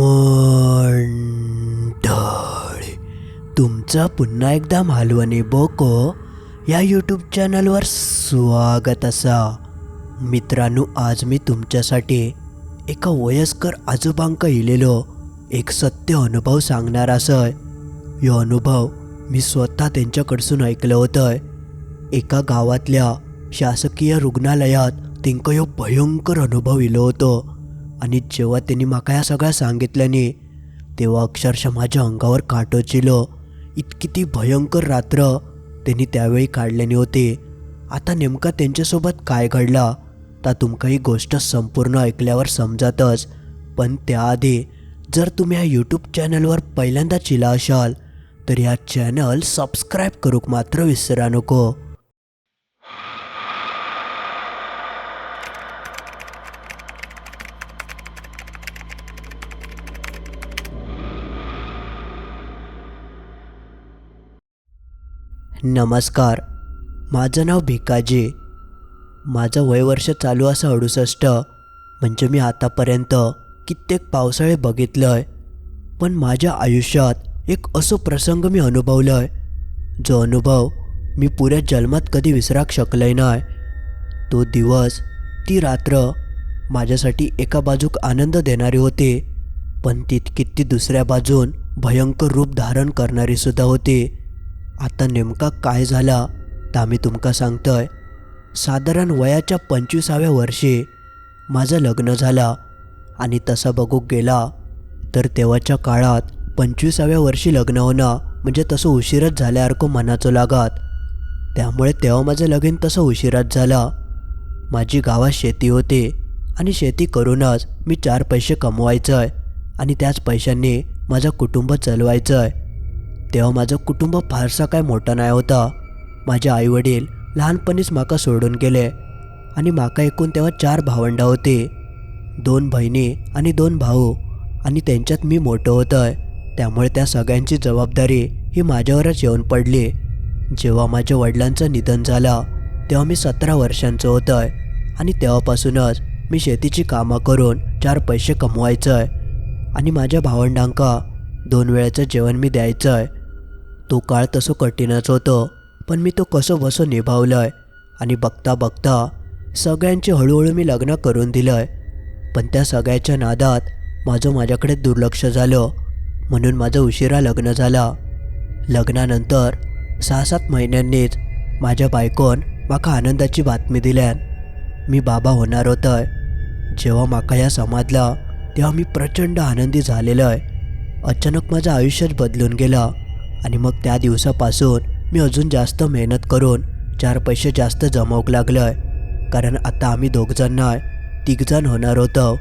मंडळी तुमचं पुन्हा एकदा मालवणी बोको या यूट्यूब चॅनलवर स्वागत असा. मित्रांनो आज मी तुमच्यासाठी एका वयस्कर आजोबांक इलेलो एक सत्य अनुभव सांगणार असय. यो अनुभव मी स्वतः त्यांच्याकडसून ऐकलं होतं एका गावातल्या शासकीय रुग्णालयात तेंका ह्यो भयंकर अनुभव इलो होतो. आणि जेव्हा त्यांनी म्हाका ह्या सगळ्या सांगितल्याने तेव्हा अक्षरशः माझ्या अंगावर काटोचिलो इतकी ती भयंकर रात्र त्यांनी त्यावेळी काढल्याने होते. आता नेमका त्यांच्यासोबत काय घडला ता तुमका ही गोष्ट संपूर्ण ऐकल्यावर समजातच. पण त्याआधी जर तुम्ही ह्या यूट्यूब चॅनलवर पहिल्यांदा चिला असाल तर ह्या चॅनल सबस्क्राईब करूक मात्र विसरा नको. नमस्कार. माझं नाव भिकाजी. माझं वयवर्ष चालू असं अडुसष्ट. म्हणजे मी आतापर्यंत कित्येक पावसाळे बघितलं आहे पण माझ्या आयुष्यात एक असो प्रसंग मी अनुभवलं आहे जो अनुभव मी पुऱ्या जन्मात कधी विसराक शकलंय नाही तो दिवस ती रात्र माझ्यासाठी एका बाजूक आनंद देणारी होती पण तितकी ती दुसऱ्या बाजून भयंकर रूप धारण करणारीसुद्धा होती. आता नेमका काय झाला तर आम्ही तुमका सांगतोय. साधारण वयाच्या पंचवीसाव्या वर्षी माझं लग्न झालं आणि तसा बघू गेला तर तेव्हाच्या काळात पंचवीसाव्या वर्षी लग्न होणं म्हणजे तसं उशीरच झाल्यासारखं मनाचं लागत. त्यामुळे तेव्हा माझं लगीन तसं उशिरात झालं. माझी गावात शेती होती आणि शेती करूनच मी चार पैसे कमवायचं आहे आणि त्याच पैशांनी माझं कुटुंब चालवायचं आहे तेव्हा माझं कुटुंब फारसा काय मोठं नाही होता. माझे आईवडील लहानपणीच माका सोडून गेले आणि माका एकूण तेव्हा चार भावंडं होते. दोन बहिणी आणि दोन भाऊ आणि त्यांच्यात मी मोठं होतं त्यामुळे त्या सगळ्यांची जबाबदारी ही माझ्यावरच येऊन पडली. जेव्हा माझ्या वडिलांचं निधन झालं तेव्हा मी सतरा वर्षांचं होतं आहे आणि तेव्हापासूनच मी शेतीची कामं करून चार पैसे कमवायचं आहे आणि माझ्या भावंडांका दोन वेळेचं जेवण मी द्यायचं आहे तो काळ तसं कठीणच होतं पण मी तो कसं बसं निभावलं आहे आणि बघता बघता सगळ्यांचे हळूहळू मी लग्न करून दिलं आहे पण त्या सगळ्याच्या नादात माझं माझ्याकडे दुर्लक्ष झालं म्हणून माझं उशिरा लग्न झाला. लग्नानंतर सहा सात महिन्यांनीच माझ्या बायकोन माका आनंदाची बातमी दिल्यान मी बाबा होणार होतंय. जेव्हा माका या समाजला तेव्हा मी प्रचंड आनंदी झालेलो आहे अचानक माझं आयुष्यच बदलून गेलं. आणि मग त्या दिवसापासून मी अजून जास्त मेहनत करून चार पैसे जास्त जमवक लागलो आहे कारण आता आम्ही दोघजण नाही तिघजण होणार होतो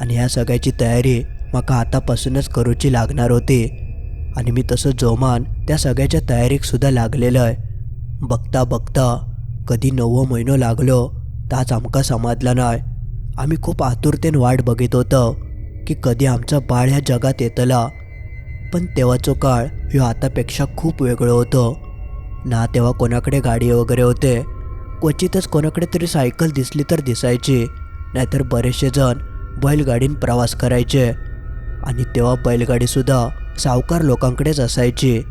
आणि ह्या सगळ्याची तयारी माका आतापासूनच करूची लागणार होती. आणि मी तसं जोमान त्या सगळ्याच्या तयारीकसुद्धा लागलेलं आहे बघता बघता कधी नववं महिनो लागलो ताच आमका समजला नाही. आम्ही खूप आतुरतेन वाट बघित होतो की कधी आमचा बाळ ह्या जगात येतला पण तेव्हाचो काळ ह्यो आतापेक्षा खूप वेगळं होतं. ना तेव्हा कोणाकडे गाडी वगैरे होते. क्वचितच कोणाकडे तरी सायकल दिसली तर दिसायची. नाहीतर बरेचसे जण बैलगाडीन प्रवास करायचे. आणि तेव्हा बैलगाडीसुद्धा सावकार लोकांकडेच असायची.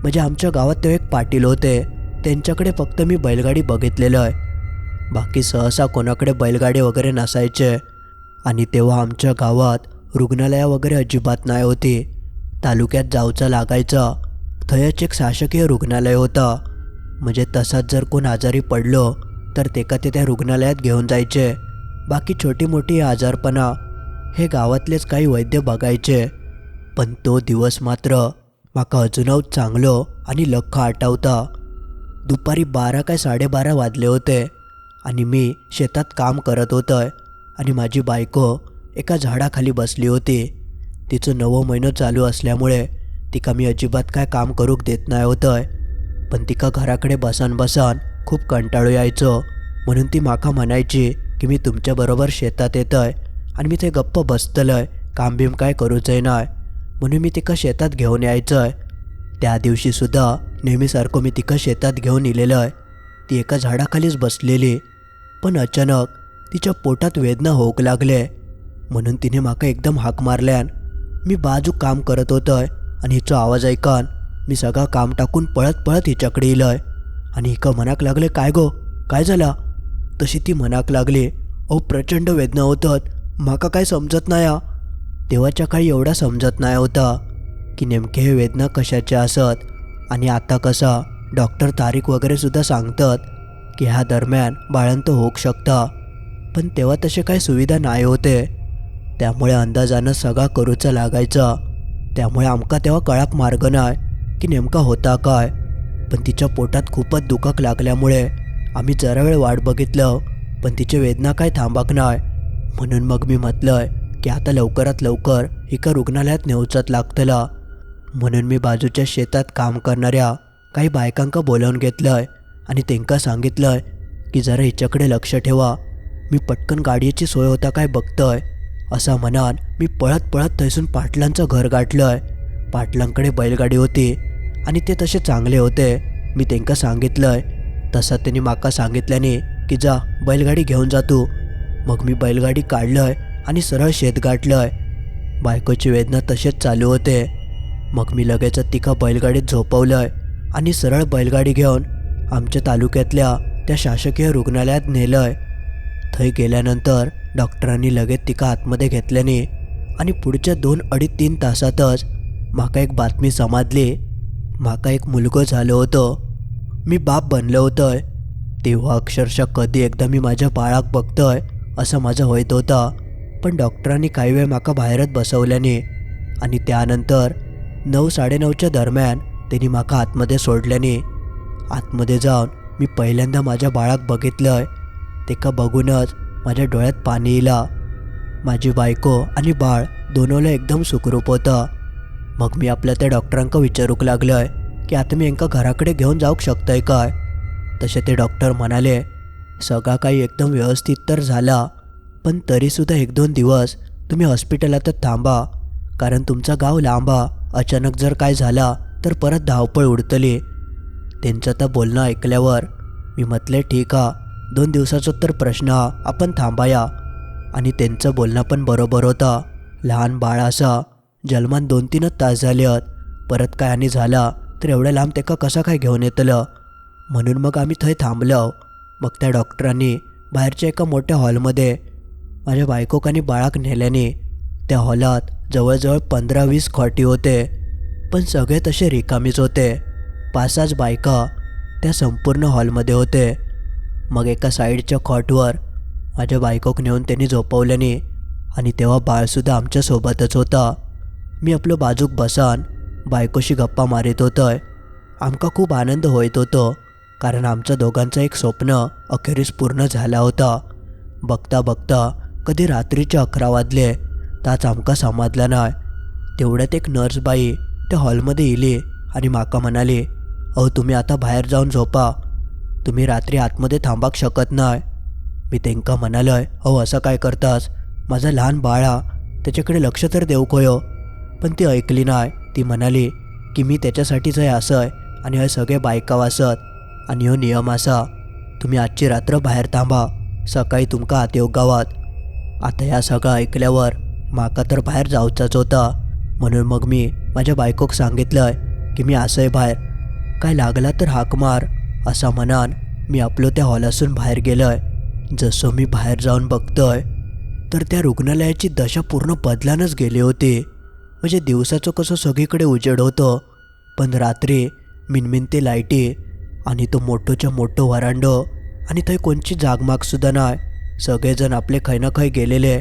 म्हणजे आमच्या गावात तेव्हा एक पाटील होते. त्यांच्याकडे फक्त मी बैलगाडी बघितलेलं आहे. बाकी सहसा कोणाकडे बैलगाडी वगैरे नसायचे. आणि तेव्हा आमच्या गावात रुग्णालयं वगैरे अजिबात नाही होती. तालुक्यात जाऊचं लागायचं. थयच एक शासकीय रुग्णालय होतं. म्हणजे तसंच जर कोण आजारी पडलो तर तेका ते त्या रुग्णालयात घेऊन जायचे. बाकी छोटी मोठी आजारपणा हे गावातलेच काही वैद्य बघायचे. पण तो दिवस मात्र माका अजूनच चांगलो आणि लख आठवता. दुपारी बारा काय साडेबारा वाजले होते आणि मी शेतात काम करत होतं आणि माझी बायको एका झाडाखाली बसली होती. तिचं नवं महिनं चालू असल्यामुळे तिका मी अजिबात काय काम करूक देत नाही होतंय. पण तिका घराकडे बसान बसान खूप कंटाळू यायचो. म्हणून ती माका म्हणायची की मी तुमच्याबरोबर शेतात येतंय आणि मी ते गप्प बसतलंय काम बिम काय करूचंय नाही म्हणून मी तिका शेतात घेऊन यायचंय. त्या दिवशीसुद्धा नेहमीसारखं मी तिका शेतात घेऊन इलेलं आहे ती एका झाडाखालीच बसलेली. पण अचानक तिच्या पोटात वेदना होऊक लागले. म्हणून तिने माका एकदम हाक मारल्यान मी बाजू काम करत होतोय आणि हिचो आवाज ऐकान मी सगळा काम टाकून पळत पळत हिच्याकडे येलोय. आणि हिका मनाक लागले काय गो? काय झाला? तशी ती मनाक लागली अहो प्रचंड वेदना होतात. माका काय समजत नाही हा. तेव्हाच्या काळी एवढा समजत नाही होता की नेमके हे वेदना कशाचे असत आणि आता कसा? डॉक्टर तारीख वगैरे सुद्धा सांगतात की ह्या दरम्यान बाळंत होऊ शकता. पण तेव्हा तसे काही सुविधा नाही होते. त्यामुळे अंदाजानं सगळा करूचा लागायचा. त्यामुळे आमका तेव्हा कळाक मार्ग नाही की नेमका होता काय. पण तिच्या पोटात खूपच दुखक लागल्यामुळे आम्ही जरा वेळ वाट बघितलं पण तिची वेदना काय थांबाक नाही म्हणून मग मी म्हटलंय की आता लवकरात लवकर एका रुग्णालयात नेऊचत लागतला. म्हणून मी बाजूच्या शेतात काम करणाऱ्या काही बायकांका बोलावून घेतलंय आणि त्यांका सांगितलंय की जरा हिच्याकडे लक्ष ठेवा. मी पटकन गाडीची सोय होता काय बघतोय. असा म्हणान मी पळत पळत थैसून पाटलांचं घर गाठलंय. पाटलांकडे बैलगाडी होती आणि ते तसे चांगले होते. मी त्यांका सांगितलंय. तसं त्यांनी माका सांगितल्याने की जा बैलगाडी घेऊन जा तू. मग मी बैलगाडी काढलंय आणि सरळ शेत गाठलंय. बायकोची वेदना तसेच चालू होते. मग मी लगेच तिका बैलगाडीत झोपवलंय आणि सरळ बैलगाडी घेऊन आमच्या तालुक्यातल्या त्या शासकीय रुग्णालयात नेलंय. थंय गेल्यानंतर डॉक्टरांनी लगेच तिका आतमध्ये घेतल्याने आणि पुढच्या दोन अडीच तीन तासातच माका एक बातमी समाजली. माका एक मुलगो झालं होतं. मी बाप बनलं होतंय. तेव्हा अक्षरशः कधी एकदा मी माझ्या बाळाक बघतोय असं माझं होत होता. पण डॉक्टरांनी काही वेळ माका बाहेरच बसवल्याने आणि त्यानंतर नऊ साडेनऊच्या दरम्यान त्यांनी माका आतमध्ये सोडल्याने. आतमध्ये जाऊन मी पहिल्यांदा माझ्या बाळाक बघितलंय. ते का बघूनच माझ्या डोळ्यात पाणी येला माझी बायको आणि बाळ दोनोला एकदम सुखरूप होतं. मग मी आपल्या त्या डॉक्टरांका विचारूक लागलोय की आता मी यांका घराकडे घेऊन जाऊक शकतंय काय? तसे ते डॉक्टर म्हणाले सगळा काही एकदम व्यवस्थित तर झाला पण तरीसुद्धा एक दोन दिवस तुम्ही हॉस्पिटलातच थांबा कारण तुमचा गाव लांबा. अचानक जर काय झाला तर परत धावपळ उडतली. त्यांचं तर बोलणं ऐकल्यावर मी म्हटले ठीक आहे दोन दिवसाचं तर प्रश्न हा आपण थांबाया. आणि त्यांचं बोलणं पण बरोबर होता. लहान बाळ असा जन्मान दोन तीनच तास झाले आहेत. परत काय आणि झाला तर एवढ्या लांब तेका कसा काय घेऊन येतलं? म्हणून मग आम्ही थंय थांबलो. मग त्या डॉक्टरांनी बाहेरच्या एका मोठ्या हॉलमध्ये माझ्या बायकोक आणि बाळाक नेल्याने त्या हॉलात जवळजवळ पंधरा वीस खोटी होते. पण सगळे तसे रिकामीच होते. पाच सहाच बायका त्या संपूर्ण हॉलमध्ये होते. मग एका साईडच्या खॉटवर माझ्या बायकोक नेऊन त्यांनी झोपवल्याने आणि तेव्हा बाळसुद्धा आमच्यासोबतच होता. मी आपलं बाजूक बसान बायकोशी गप्पा मारित होतोय. आमका खूप आनंद होत होतो कारण आमचं दोघांचं एक स्वप्न अखेरीस पूर्ण झाला होता. बघता बघता कधी रात्रीचे अकरा वाजले ताच आमका समाजला नाही. तेवढ्यात एक नर्सबाई त्या हॉलमध्ये येली आणि माका म्हणाली अहो तुम्ही आता बाहेर जाऊन झोपा. तुम्ही रात्री आतमध्ये थांबाक शकत नाही. मी त्यांका म्हणालोय अहो असं काय करतास? माझा लहान बाळा त्याच्याकडे लक्ष तर देऊ कोयो. पण ती ऐकली नाही. ती म्हणाली की मी त्याच्यासाठीच आहे असं आहे आणि हे सगळे बायका वासत आणि हो नियम असा. तुम्ही आजची रात्र बाहेर थांबा. सकाळी तुमका आत येऊ गावात. आता या सगळं ऐकल्यावर माका तर बाहेर जाऊचाच होता. म्हणून मग मी माझ्या बायकोक सांगितलंय की मी असं आहे बाहेर. काय लागला तर हाक मार. असा म्हणान मी आपलं त्या हॉलासून बाहेर गेलोय. जसं मी बाहेर जाऊन बघतोय तर त्या रुग्णालयाची दशा पूर्ण बदलानच गेली होती. म्हणजे दिवसाचं कसं सगळीकडे उजेड होतं. पण रात्री मिनमिनते लाईटी आणि तो मोठोच्या मोठं वरांडो आणि थंय कोणची जागमागसुद्धा नाही सगळेजण आपले खै ना खै गेलेले.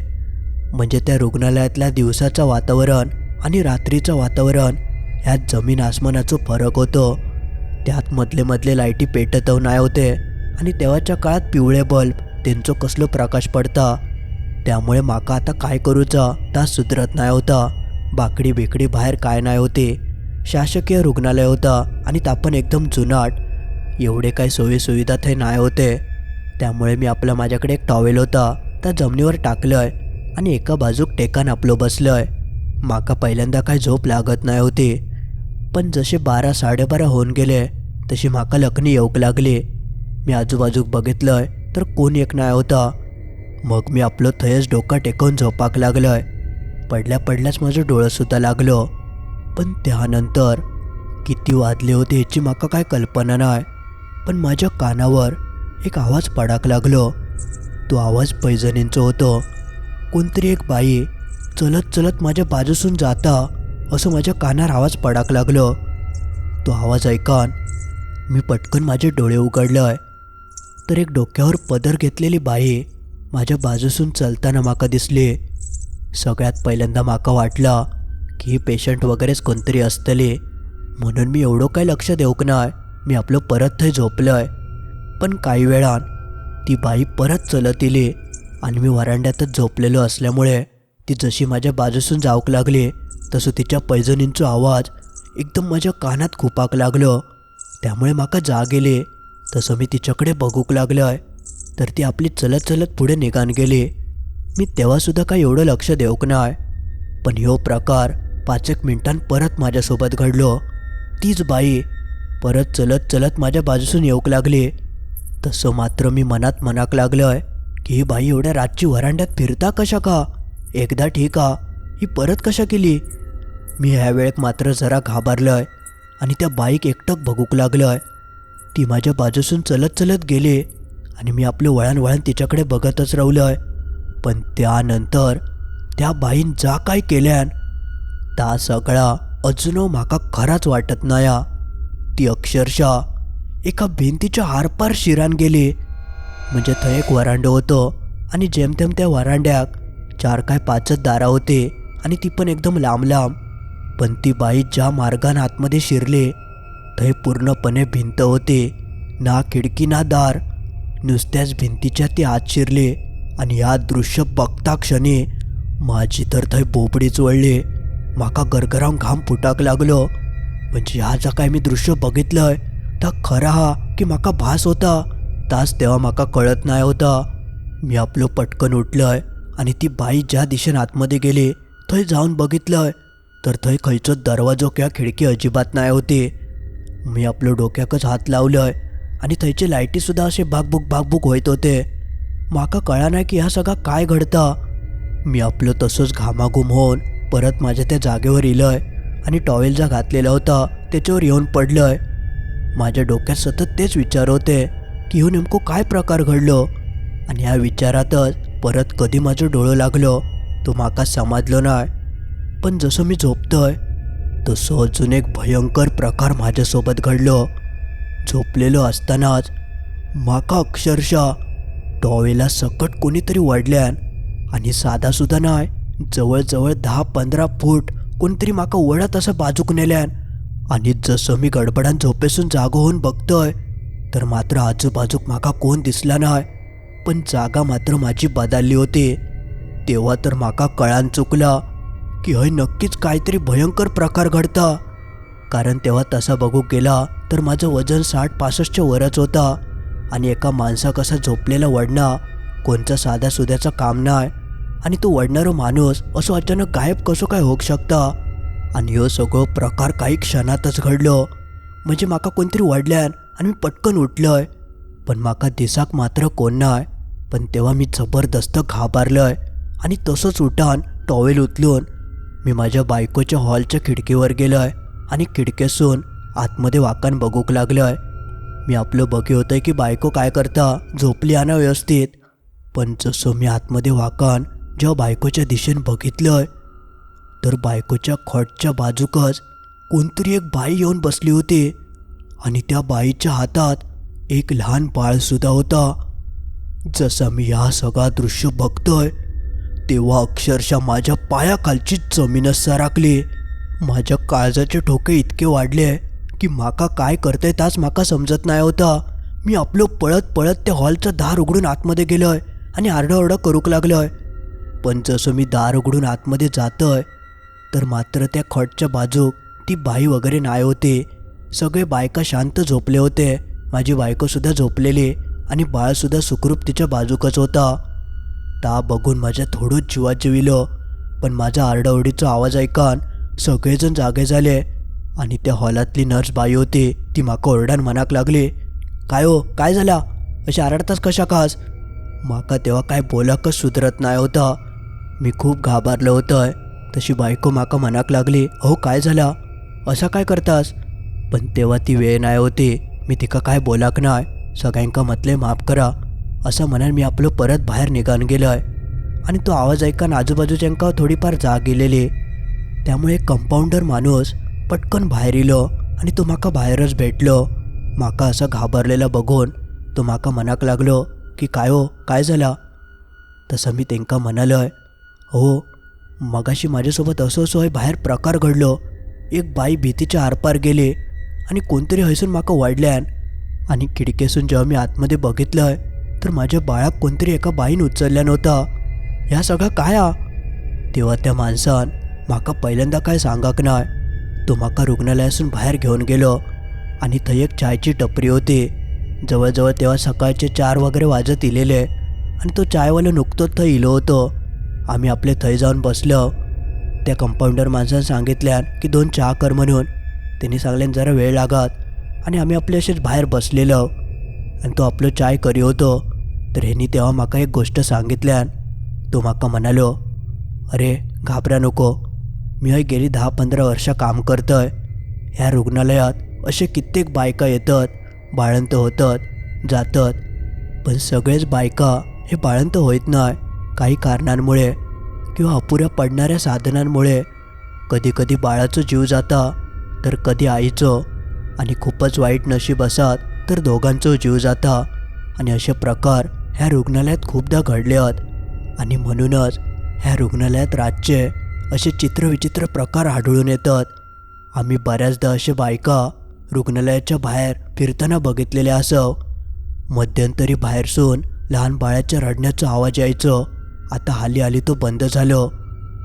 म्हणजे त्या रुग्णालयातल्या दिवसाचं वातावरण आणि रात्रीचं वातावरण ह्यात जमीन आसमानाचं फरक होतो. त्यात मधले मधले लाईटी पेटतव नाही होते. आणि तेव्हाच्या काळात पिवळे बल्ब त्यांचो कसलो प्रकाश पडता? त्यामुळे माका आता काय करूचा? ता सुधरत नाही होता. बाकडी बिकडी बाहेर काय नाही होते. शासकीय रुग्णालय होता आणि तापण एकदम जुनाट. एवढे काही सोयीसुविधा ते नाही होते. त्यामुळे मी आपला माझ्याकडे एक टॉवेल होता. त्या जमिनीवर टाकलंय आणि एका बाजूक टेकान आपलो बसलंय. माका पहिल्यांदा काय झोप लागत नाही होती. पण जसे बारा साडेबारा होऊन गेले तशी माका लखनी येऊक लागली. मी आजूबाजूक बघितलंय तर कोण एक नाही होता. मग मी आपलं थयच डोका टेकवून झोपाक लागलंय. पडल्या पडल्याच माझं डोळं सुद्धा लागलो. पण त्यानंतर किती वाजले होते याची माका काय कल्पना नाही पण माझ्या कानावर एक आवाज पडाक लागलो. तो आवाज पैजणींचो होतो. कोणतरी एक बाई चलत चलत माझ्या बाजूसून जाता. असं माझ्या कानावर आवाज पडाक लागलो. तो आवाज ऐकान मी पटकन माझे डोळे उघडलंय तर एक डोक्यावर पदर घेतलेली बाई माझ्या बाजूसून चलताना माका दिसली. सगळ्यात पहिल्यांदा माका वाटला की ही पेशंट वगैरेच कोणतरी असतले. म्हणून मी एवढं काय लक्ष देऊक नाय मी आपलं परत थंय झोपलंय. पण काही वेळान ती बाई परत चलत इली आणि मी वरांड्यातच झोपलेलो असल्यामुळे ती जशी माझ्या बाजूसून जाऊक लागली तसं तिच्या पैजणींचो आवाज एकदम माझ्या कानात खुपाक लागलो. त्यामुळे माका जाग येली. तसं मी तिच्याकडे बघूक लागलोय. तर ती आपली चलत चलत पुढे निघान गेली. मी तेव्हासुद्धा काय एवढं लक्ष देऊक नाय. पण ह्यो प्रकार पाच एक मिनिटांत परत माझ्यासोबत घडलो. तीच बाई परत चलत चलत माझ्या बाजूसून येऊक लागली. तसं मात्र मी मनात मनाक लागलोय की ही बाई एवढ्या रातची वरांड्यात फिरता कशा का? एकदा ठीक आ ही परत कशा केली? मी ह्या वेळेत मात्र जरा घाबरलोय आणि त्या बाईक एकटक बघूक लागलोय. ती माझ्या बाजूसून चलत चलत गेली आणि मी आपलं वळण वळण तिच्याकडे बघतच राहिलोय. पण त्यानंतर त्या बाईन जा काय केल्यान? ता सगळा अजून म्हाका खराच वाटत नाया. ती अक्षरशः एका भिंतीच्या आरपार शिरान गेली. म्हणजे थंय एक वरांडो होतो आणि जेमतेम त्या वरांड्याक चार काय पाचच दारा होते आणि ती पण एकदम लांब लांब पण ती बाई ज्या मार्गाने आतमध्ये शिरले थंय पूर्णपणे भिंत होते. ना खिडकी ना दार. नुसत्याच भिंतीच्या ती आत शिरले आणि या दृश्य बघता क्षणी माझी तर थंय बोबडीच वळले. माका गरगराम घाम फुटाक लागलो. म्हणजे ह्या जा काय मी दृश्य बघितलंय तर खरा हा की माका भास होता. तास तेव्हा माका कळत नाही होता. मी आपलं पटकन उठलंय. आणि ती बाई ज्या दिशेने आतमध्ये गेली थंय जाऊन बघितलं तर थंय खंयचो दरवाजो किंवा खिडकी अजिबात नाही होती. मी आपलं डोक्याकच हात लावलंय आणि थंयचे लायटीसुद्धा असे भागबुक भागबुक होत होते. माका कळा नाही की ह्या सगळा काय घडता. मी आपलं तसंच घामाघूम होऊन परत माझ्या त्या जागेवर इलंय आणि टॉवेल जा घातलेला होता त्याच्यावर येऊन पडलंय. माझ्या डोक्यात सतत तेच विचार होते की हो नेमकं काय प्रकार घडलो? आणि ह्या विचारातच परत कधी माझं डोळं लागलो तो माका समजलो नाय पण जसं मी झोपतोय तसं अजून एक भयंकर प्रकार माझ्यासोबत घडलो. झोपलेलो असतानाच माका अक्षरशः टॉवेला सकट कोणीतरी वडल्यान आणि साधासुद्धा नाय जवळजवळ दहा पंधरा फूट कोणतरी माका वळत असं बाजूक नेल्यान आणि जसं मी गडबडान झोपेसून जागो होऊन बघतोय तर मात्र आजूबाजूक माका कोण दिसला नाही. पण जागा मात्र माझी बदलली होती. तेव्हा तर माका कळान चुकला की हय नक्कीच काहीतरी भयंकर प्रकार घडता. कारण तेव्हा तसा बघू गेला तर माझं वजन साठ पासष्टच्या वरच होता. आणि एका माणसा कसा झोपलेला वडणा कोणचा साध्या सुद्याचं काम नाही आणि तो वडणारो माणूस असं अचानक गायब कसं काय होऊ शकता? आणि ह्यो सगळं प्रकार काही क्षणातच घडलो. म्हणजे माका कोणतरी वडल्यान आणि मी पटकन उठलोय. पण माका दिसाक मात्र कोण नाही पण तेव्हा मी जबरदस्त घाबरलोय. आणि तसंच उठान टॉवेल उचलून. मी माझ्या बायकोच्या हॉलच्या खिडकीवर गेलो आहे आणि खिडकीसून आतमध्ये वाकान बघूक लागलोय. मी आपलं बघे होतं की बायको काय करता झोपली आणा व्यवस्थित. पण जसं मी आतमध्ये वाकान जेव्हा बायकोच्या दिशेने आहे तर बायकोच्या खटच्या बाजूकच कोणतरी एक बाई येऊन बसली होती. आणि त्या बाईच्या हातात एक लहान बाळसुद्धा होता. जसं मी हा सगळा दृश्य बघतोय तेव्हा अक्षरशः माझ्या पायाखालची जमीनच सराकली माझ्या काळजाचे ठोके इतके वाढले की माका काय करतंय ताच माका समजत नाही होता. मी आपलं पळत पळत त्या हॉलचं दार उघडून आतमध्ये गेलोय आणि आरडाओरडा करूक लागलोय. पण जसं मी दार उघडून आतमध्ये जातोय तर मात्र त्या खटच्या बाजूक ती बाई वगैरे नाही होते. सगळे बायका शांत झोपले होते. माझी बायकोसुद्धा झोपलेली. आणि बाळसुद्धा सुखरूप तिच्या बाजूकच होता. ता बघून माझ्या थोडं जीवात जिविलं पण माझा आरडाओरडीचा आवाज ऐकान सगळेजण जागे झाले आणि त्या हॉलातली नर्स बाई होती ती माका ओरडान मनाक लागली काय हो काय झाला? अशी आरडतास कशा कास माका तेव्हा काय बोलाकच सुधरत नाही होता. मी खूप घाबरलं होतं तशी बायको माका मनाक लागली अहो काय झाला? असा काय करतास? पण तेव्हा ती वेळ नाही होती मी तिका काय बोलाक नाही. सगळ्यांका म्हटले माफ करा. असं म्हणान मी आपलं परत बाहेर निघान गेलोय. आणि तो आवाज ऐकून आजूबाजूच्यांका थोडीफार जाग गेलेली. त्यामुळे कंपाऊंडर माणूस पटकन बाहेर येलो आणि तो माका बाहेरच भेटलो. माका असं घाबरलेलं बघून तो माका मनाक लागलो की काय हो? काय झाला? तसं मी तेंका म्हणालोय हो मगाशी माझ्यासोबत असं असं होय बाहेर प्रकार घडलो. एक बाई भीतीच्या आरपार गेली आणि कोणतरी हयसून माका वाढल्यान आणि खिडकीसून जेव्हा मी आतमध्ये बघितलंय तर माझ्या बाळा कोणतरी एका बाईन उचलल्या नव्हता. ह्या सगळं काय तेव्हा त्या माणसान माका पहिल्यांदा काय सांगाक नाय. तो माका रुग्णालयासून बाहेर घेऊन गेलो आणि थंय एक चायची टपरी होती. जवळजवळ तेव्हा सकाळचे चार वगैरे वाजत इलेले आणि तो चायवाला नुकतोच थंय इलो होतो. आम्ही आपले थंय जाऊन बसलो. त्या कंपाऊंडर माणसानं सांगितल्यान की दोन चहा कर म्हणून. त्यांनी सांगल्यान जरा वेळ लागत. आणि आम्ही आपले असेच बाहेर बसलेलो. आणि तो आपलं चाय करी होतो. तर ह्यांनी तेव्हा माका एक गोष्ट सांगितल्यान तो माका म्हणालो अरे घाबरा नको. मी हय गेली दहा पंधरा वर्षां काम करतोय. ह्या रुग्णालयात असे कित्येक बायका येतात बाळंत होतात जातात. पण सगळेच बायका हे बाळंत होत नाही काही कारणांमुळे किंवा अपुऱ्या पडणाऱ्या साधनांमुळे. कधी कधी बाळाचं जीव जाता तर कधी आईचं. आणि खूपच वाईट नशीब असत तर दोघांचा जीव जाता. आणि असे प्रकार ह्या रुग्णालयात खूपदा घडले आहेत आणि म्हणूनच ह्या रुग्णालयात रातचे असे चित्रविचित्र प्रकार आढळून येतात. आम्ही बऱ्याचदा असे बायका रुग्णालयाच्या बाहेर फिरताना बघितलेले असव. मध्यंतरी बाहेरसून लहान बाळाच्या रडण्याचा आवाज यायचं. आता हाली हाली तो बंद झालं.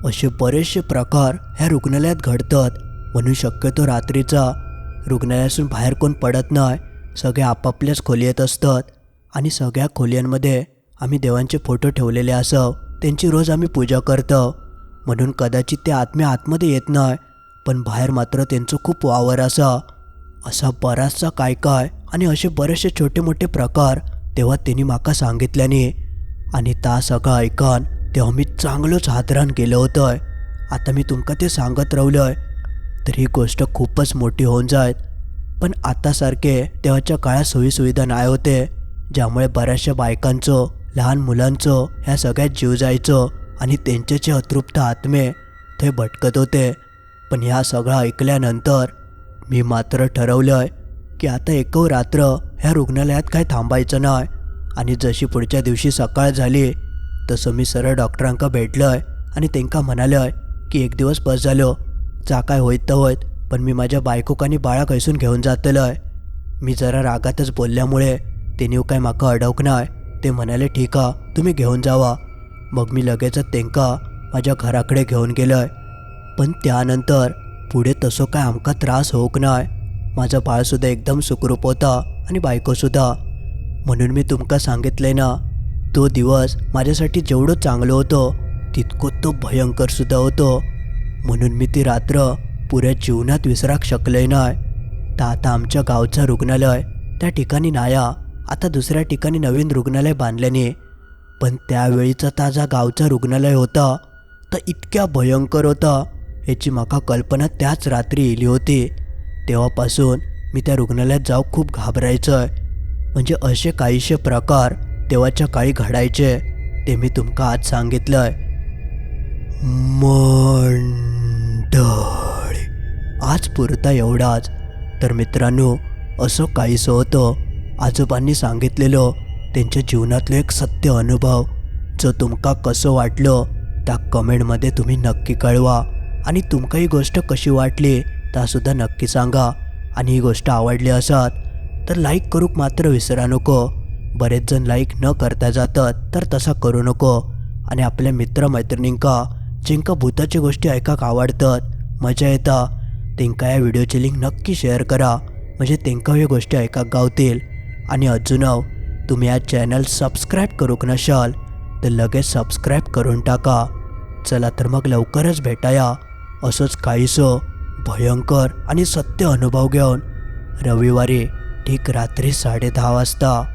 असे बरेचसे प्रकार ह्या रुग्णालयात घडतात. म्हणून शक्यतो रात्रीचा रुग्णालयातून बाहेर कोण पडत नाही सगळे आपापल्याच खोलीत असतात. आणि सगळ्या खोल्यांमध्ये आम्ही देवांचे फोटो ठेवलेले असव. त्यांची रोज आम्ही पूजा करतो. म्हणून कदाचित ते आत्म्या आतमध्ये येत नाही पण बाहेर मात्र त्यांचं खूप वावर असा. असा बराचसा काय काय आणि असे बरेचसे छोटे मोठे प्रकार तेव्हा त्यांनी माका सांगितल्याने. आणि ता सगळं ऐकन तेव्हा मी चांगलंच हातरान गेलं होतं. आता मी तुमका ते सांगत रावलोय तर ही गोष्ट खूपच मोठी होऊन जायत पण आतासारखे तेव्हाच्या काळात सोयीसुविधा नाही होते ज्यामुळे बऱ्याचशा बायकांचं लहान मुलांचं ह्या सगळ्यात जीव जायचं आणि त्यांचे अतृप्त आत्मे ते भटकत होते. पण ह्या सगळं ऐकल्यानंतर मी मात्र ठरवलंय की आता एकव रात्र ह्या रुग्णालयात काय थांबायचं नाही आणि जशी पुढच्या दिवशी सकाळ झाली तसं मी सरळ डॉक्टरांका आहे आणि त्यांका म्हणालोय की एक दिवस बस झालो जा काय होईत तर होईत पण मी माझ्या बायकोक आणि बाळा कैसून घेऊन जातलो आहे. मी जरा रागातच बोलल्यामुळे त्यांनी काय माका अडवक नाय ते म्हणाले ठीक आ तुम्ही घेऊन जावा. मग मी लगेचच तेंका माझ्या घराकडे घेऊन गेलो आहे पण त्यानंतर पुढे तसं काय आमका त्रास होऊक नाही माझा बाळसुद्धा एकदम सुखरूप होता आणि बायकोसुद्धा म्हणून मी तुमका सांगितले ना तो दिवस माझ्यासाठी जेवढं चांगलं होतं तितकं तो भयंकरसुद्धा होतो. म्हणून मी ती रात्र पुऱ्या जीवनात विसराक शकलंय नाही तर आता आमच्या गावचं रुग्णालय त्या ठिकाणी नाया. आता दुसऱ्या ठिकाणी नवीन रुग्णालय बांधल्याने. पण त्यावेळीचा ताजा गावचा रुग्णालय होता. तर इतक्या भयंकर होतं. याची माका कल्पना त्याच रात्री येली होती. तेव्हापासून मी त्या रुग्णालयात जाऊ खूप घाबरायचं म्हणजे असे काहीशे प्रकार तेव्हाच्या काळी घडायचे ते मी तुमका आज सांगितलंय. मंडळी. आज पुरता एवढाच तर मित्रांनो असं काहीसं होतं. आजोबांनी सांगितलेलं त्यांच्या जीवनातलं एक सत्य अनुभव. जो तुमका कसं वाटलं त्या कमेंटमध्ये तुम्ही नक्की कळवा. आणि तुमका ही गोष्ट कशी वाटली त्यासुद्धा नक्की सांगा. आणि ही गोष्ट आवडली असत तर लाईक करूक मात्र विसरा नको. बरेच जण लाईक न करता जातात तर तसा करू नको. आणि आपल्या मित्रमैत्रिणींका जिंका भूताच्या गोष्टी ऐकाक आवडतात. मजा येता. तेंका या व्हिडिओची लिंक नक्की शेअर करा. म्हणजे तेंका ह्यो गोष्टी ऐकाक गावतील. आणि अजून तुम्ही या चॅनल सबस्क्राईब करूक नशाल तर लगेच सबस्क्राईब करून टाका. चला तर मग लवकरच भेटाया. असंच काहीसं भयंकर आणि सत्य अनुभव घेऊन. रविवारी ठीक रात्री साडे वाजता.